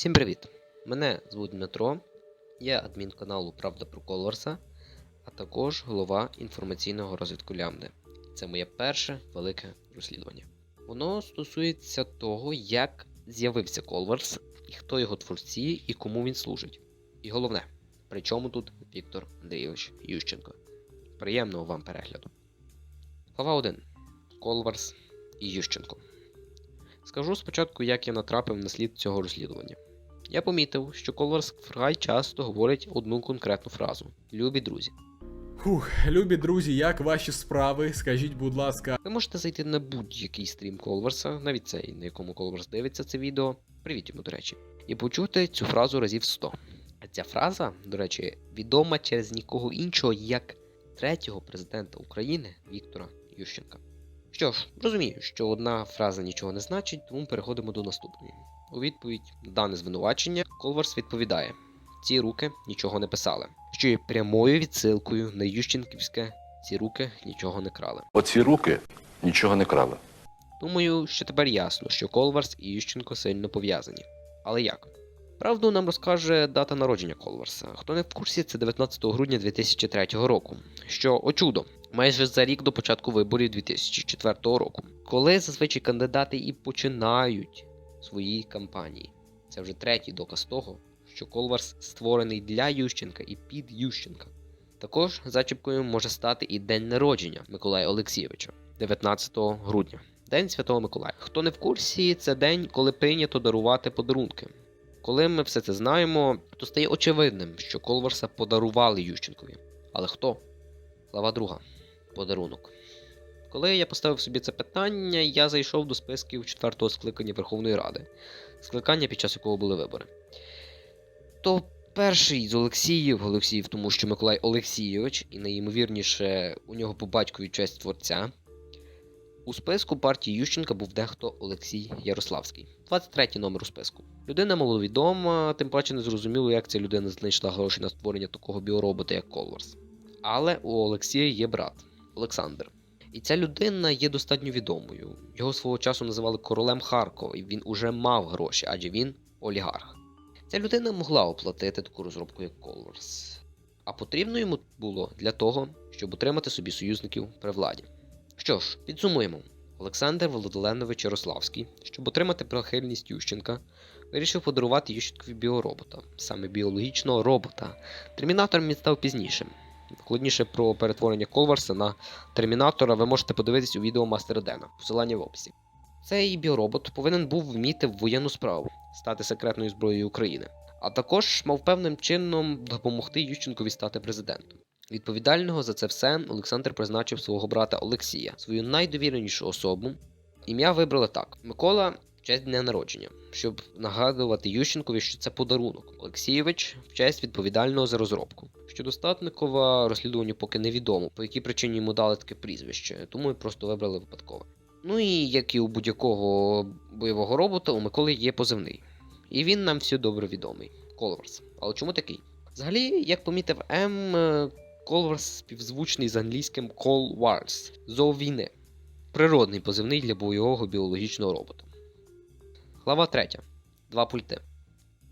Всім привіт! Мене звуть Дмитро, я адмін каналу Правда про Колорса, а також голова інформаційного розвитку Лямди. Це моє перше велике розслідування. Воно стосується того, як з'явився Колверс, і хто його творці і кому він служить. І головне, при чому тут Віктор Андрійович Ющенко. Приємного вам перегляду. Глава 1. Колверс і Ющенко. Скажу спочатку, як я натрапив на слід цього розслідування. Я помітив, що Колверс вкрай часто говорить одну конкретну фразу: Любі друзі. Фух, любі друзі, як ваші справи? Скажіть, будь ласка, Ви можете зайти на будь-який стрім Колверса, навіть цей, на якому Колверс дивиться це відео. Привіт йому, до речі, і почути цю фразу разів 100. А ця фраза, до речі, відома через нікого іншого, як третього президента України Віктора Ющенка. Що ж, розумію, що одна фраза нічого не значить, тому переходимо до наступної. У відповідь на дане звинувачення Колверс відповідає: ці руки нічого не писали, що є прямою відсилкою на Ющенківське ці руки нічого не крали. Оці руки нічого не крали. Думаю, що тепер ясно, що Колварс і Ющенко сильно пов'язані. Але як? Правду нам розкаже дата народження Колварса. Хто не в курсі, це 19 грудня 2003 року. Що, о чудо, майже за рік до початку виборів 2004 року, коли зазвичай кандидати і починають свої кампанії. Це вже третій доказ того, що Колварс створений для Ющенка і під Ющенка. Також зачіпкою може стати і день народження Миколая Олексійовича 19 грудня. День Святого Миколая. Хто не в курсі, це день, коли прийнято дарувати подарунки. Коли ми все це знаємо, то стає очевидним, що Колверса подарували Ющенкові. Але хто? Глава друга. Подарунок. Коли я поставив собі це питання, я зайшов до списків четвертого скликання Верховної Ради, скликання, під час якого були вибори. То перший з Олексіїв, Олексіїв, тому що Миколай Олексійович, і найімовірніше у нього по батькові честь творця. У списку партії Ющенка був дехто Олексій Ярославський, 23-й номер у списку. Людина маловідома, тим паче не зрозуміло, як ця людина знайшла гроші на створення такого біоробота, як Колверс. Але у Олексія є брат Олександр. І ця людина є достатньо відомою. Його свого часу називали королем Харкова, і він уже мав гроші, адже він олігарх. Ця людина могла оплатити таку розробку, як Колверс. А потрібно йому було для того, щоб отримати собі союзників при владі. Що ж, підсумуємо. Олександр Володоленович Ярославський, щоб отримати прихильність Ющенка, вирішив подарувати Ющенкові біоробота, саме біологічного робота. Термінатором він став пізніше. Докладніше про перетворення Колварса на термінатора ви можете подивитись у відео Мастера Дена, посилання в описі. Цей біоробот повинен був вміти в воєнну справу, стати секретною зброєю України, а також мав певним чином допомогти Ющенкові стати президентом. Відповідального за це все Олександр призначив свого брата Олексія, свою найдовіренішу особу. Ім'я вибрали так: Микола в честь дня народження, щоб нагадувати Ющенкові, що це подарунок. Олексійович в честь відповідального за розробку. Щодо Статникова розслідуванню поки невідомо, по якій причині йому дали таке прізвище, тому ми просто вибрали випадково. Ну і як і у будь-якого бойового робота, у Миколи є позивний. І він нам всі добре відомий Колверс. Але чому такий? Взагалі, як помітив М, е, Колверс співзвучний з англійським Call Wars війни. Природний позивний для бойового біологічного робота. Глава 3. Два пульти.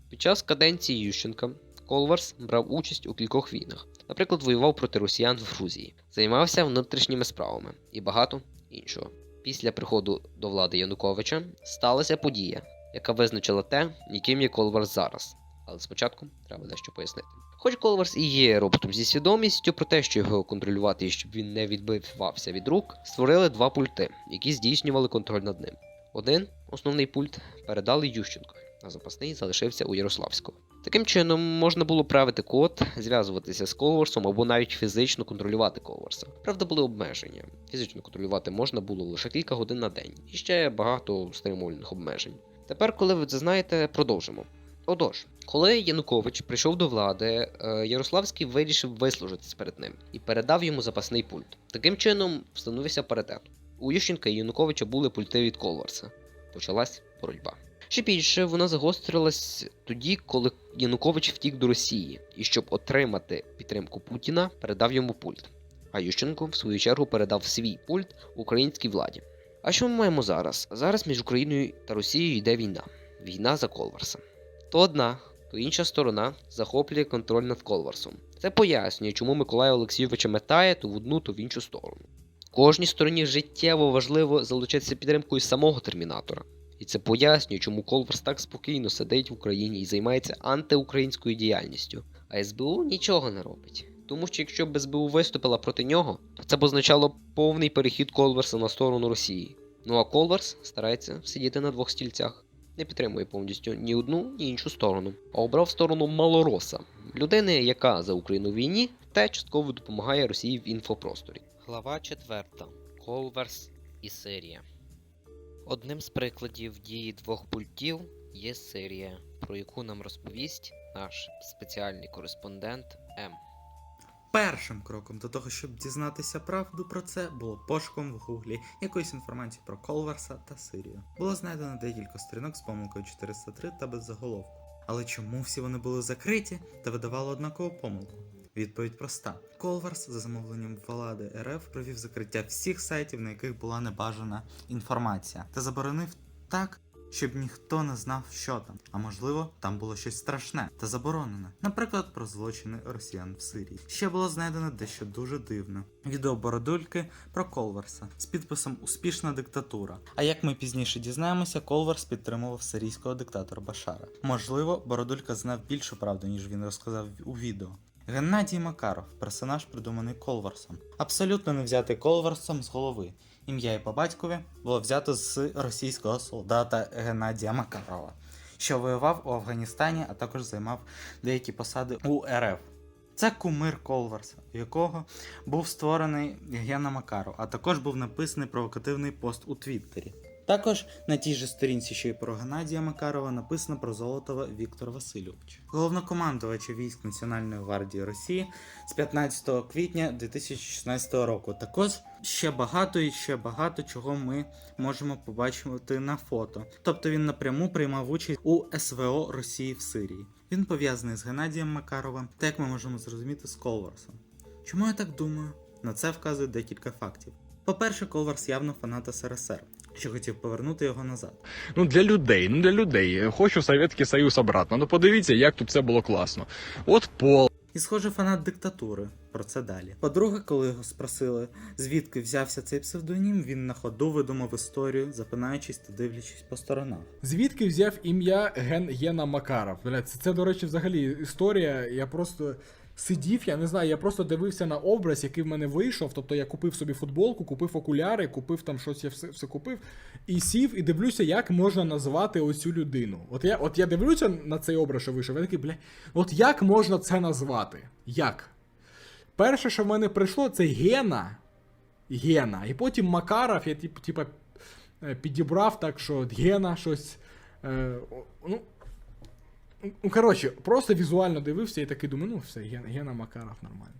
Під час каденції Ющенка Колверс брав участь у кількох війнах. Наприклад, воював проти росіян в Грузії, займався внутрішніми справами і багато іншого. Після приходу до влади Януковича сталася подія, яка визначила те, яким є Колверс зараз. Але спочатку треба дещо пояснити. Хоч Колверс і є роботом зі свідомістю про те, що його контролювати і щоб він не відбивався від рук, створили два пульти, які здійснювали контроль над ним. Один основний пульт передали Ющенкові, а запасний залишився у Ярославського. Таким чином можна було правити код, зв'язуватися з Колверсом або навіть фізично контролювати Колверса. Правда, були обмеження. Фізично контролювати можна було лише кілька годин на день, і ще багато стримувальних обмежень. Тепер, коли ви це знаєте, продовжимо. Отож, коли Янукович прийшов до влади, е, Ярославський вирішив вислужитись перед ним і передав йому запасний пульт. Таким чином встановився паритет. У Ющенка і Януковича були пульти від Колварса. Почалась боротьба. Ще більше вона загострилась тоді, коли Янукович втік до Росії, і щоб отримати підтримку Путіна, передав йому пульт. А Ющенко, в свою чергу, передав свій пульт українській владі. А що ми маємо зараз? Зараз між Україною та Росією йде війна. Війна за Колварса. То одна, то інша сторона захоплює контроль над Колварсом. Це пояснює, чому Миколая Олексійовича метає то в одну, то в іншу сторону. Кожній стороні життєво важливо залучитися підтримкою самого термінатора. І це пояснює, чому Колверс так спокійно сидить в Україні і займається антиукраїнською діяльністю, а СБУ нічого не робить. Тому що якщо б СБУ виступила проти нього, то це б означало повний перехід Колверса на сторону Росії. Ну а Колверс старається сидіти на двох стільцях, не підтримує повністю ні одну, ні іншу сторону, а обрав сторону Малороса, людини, яка за Україну в війні, та частково допомагає Росії в інфопросторі. Глава 4. Колверс і Сирія. Одним з прикладів дії двох пультів є Сирія, про яку нам розповість наш спеціальний кореспондент М. Першим кроком до того, щоб дізнатися правду про це, було пошуком в гуглі якоїсь інформації про Колверса та Сирію. Було знайдено декілька сторінок з помилкою 403 та без заголовку. Але чому всі вони були закриті та видавали однакову помилку? Відповідь проста: Колверс за замовленням влади РФ провів закриття всіх сайтів, на яких була небажана інформація, та заборонив так, щоб ніхто не знав, що там. А можливо, там було щось страшне та заборонене. Наприклад, про злочини росіян в Сирії. Ще було знайдено дещо дуже дивне. Відео Бородульки про Колверса з підписом Успішна диктатура. А як ми пізніше дізнаємося, Колверс підтримував сирійського диктатора Башара. Можливо, Бородулька знав більшу правду, ніж він розказав у відео. Геннадій Макаров, персонаж, придуманий Колверсом. Абсолютно не взятий Колверсом з голови. Ім'я і по батькові було взято з російського солдата Геннадія Макарова, що воював у Афганістані, а також займав деякі посади у РФ. Це кумир Колверса, у якого був створений Гена Макаров, а також був написаний провокативний пост у Твіттері. Також на тій же сторінці, що й про Геннадія Макарова, написано про Золотова Віктора Васильовича, головнокомандувача військ Національної гвардії Росії з 15 квітня 2016 року. Також ще багато і ще багато чого ми можемо побачити на фото. Тобто він напряму приймав участь у СВО Росії в Сирії. Він пов'язаний з Геннадієм Макаровим, та як ми можемо зрозуміти з Колверсом. Чому я так думаю? На це вказує декілька фактів. По-перше, Колверс явно фанат СРСР, що хотів повернути його назад. Ну для людей, ну для людей. Хочу Совєтський Союз обратно. Ну подивіться, як тут все було класно. От пол. І, схоже, фанат диктатури. Про це далі. По-друге, коли його спросили, звідки взявся цей псевдонім, він на ходу видумав історію, запинаючись та дивлячись по сторонах. Звідки взяв ім'я Ген Єна Макаров? Бля, це, це, до речі, взагалі історія. Я просто сидів, я не знаю, я просто дивився на образ, який в мене вийшов. Тобто я купив собі футболку, купив окуляри, купив там щось, я все, все купив, і сів і дивлюся, як можна назвати оцю людину. От я, от я дивлюся на цей образ, що вийшов, я такий, бля, от як можна це назвати? Як? Перше, що в мене прийшло, це Гена. Гена. І потім Макаров, я тип, типа е, підібрав так, що Гена щось. Е, ну, ну, коротше, просто візуально дивився і такий думаю, ну все, Ген, Гена Макаров нормально.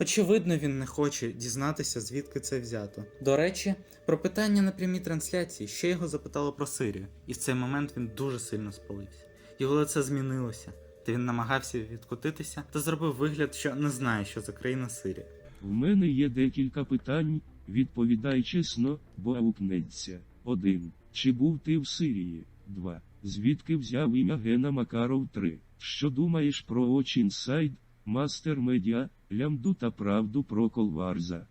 Очевидно, він не хоче дізнатися, звідки це взято. До речі, про питання на прямій трансляції ще його запитали про Сирію, і в цей момент він дуже сильно спалився. Його лице змінилося, та він намагався відкотитися та зробив вигляд, що не знає, що за країна Сирія. В мене є декілька питань. Відповідай чесно, бо аукнеться. 1. Чи був ти в Сирії? 2. Звідки взяв ім'я Гена Макаров 3. Що думаєш про Очінсайд, Мастер Медіа, Лямду та правду про Колварза?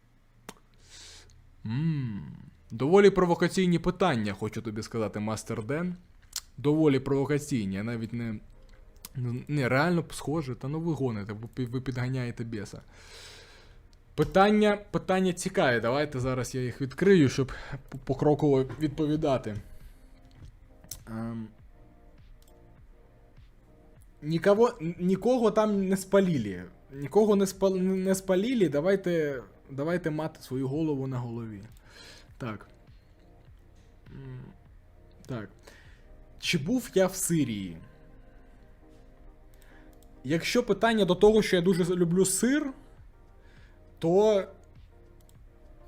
М, Доволі провокаційні питання, хочу тобі сказати, мастер Ден. Доволі провокаційні, я навіть не. Не, реально схоже, та ну ви гоните, ви підганяєте біса. Питання, питання цікаві. Давайте зараз я їх відкрию, щоб покроково відповідати. Ем... Нікого, нікого там не спалили. Нікого не, спал, не спалили. Давайте, давайте мати свою голову на голові. Так. Так. Чи був я в Сирії? Якщо питання до того, що я дуже люблю сир, то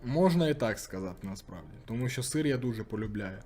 можна і так сказати насправді. Тому що сир я дуже полюбляю.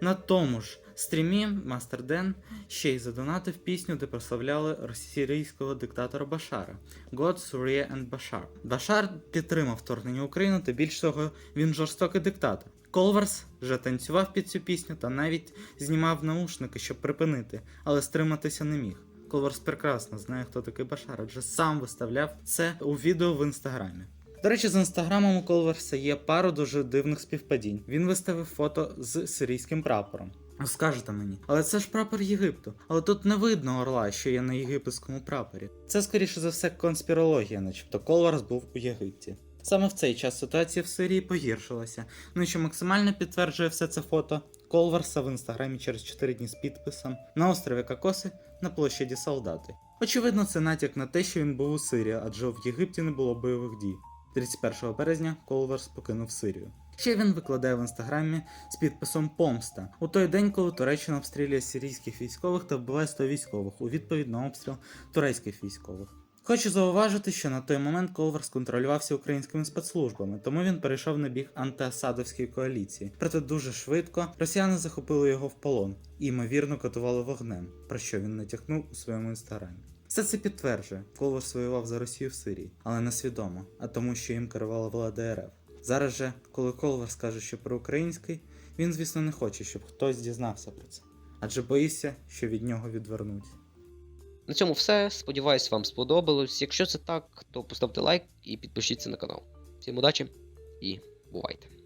На тому ж стрімі Мастер Ден ще й задонатив пісню, де прославляли російського диктатора Башара God, Surya and Bashar. Башар підтримав вторгнення в Україну, та більш того, він жорстокий диктатор. Колверс вже танцював під цю пісню та навіть знімав наушники, щоб припинити, але стриматися не міг. Колверс прекрасно знає, хто такий Башар, адже сам виставляв це у відео в інстаграмі. До речі, з інстаграмом у Колверса є пару дуже дивних співпадінь. Він виставив фото з сирійським прапором. Ви Скажете мені, але це ж прапор Єгипту. Але тут не видно орла, що є на єгипетському прапорі. Це скоріше за все конспірологія, начебто Колверс був у Єгипті. Саме в цей час ситуація в Сирії погіршилася. Ну і що максимально підтверджує все це фото Колверса в інстаграмі через 4 дні з підписом на острові Кокоси на площаді Солдати. Очевидно, це натяк на те, що він був у Сирії, адже в Єгипті не було бойових дій. 31 березня Колверс покинув Сирію. Ще він викладає в інстаграмі з підписом Помста у той день, коли Туреччина обстрілює сирійських військових та вбиває 100 військових у відповідь на обстріл турецьких військових. Хочу зауважити, що на той момент Колверс контролювався українськими спецслужбами, тому він перейшов на бік антиасадовської коаліції. Проте дуже швидко росіяни захопили його в полон і ймовірно катували вогнем, про що він натякнув у своєму інстаграмі. Все це підтверджує, Колверс воював за Росію в Сирії, але не свідомо, а тому, що їм керувала влада РФ. Зараз же, коли Колверс каже, що проукраїнський, він, звісно, не хоче, щоб хтось дізнався про це, адже боїться, що від нього відвернуть. На цьому все. Сподіваюсь, вам сподобалось. Якщо це так, то поставте лайк і підпишіться на канал. Всім удачі і бувайте!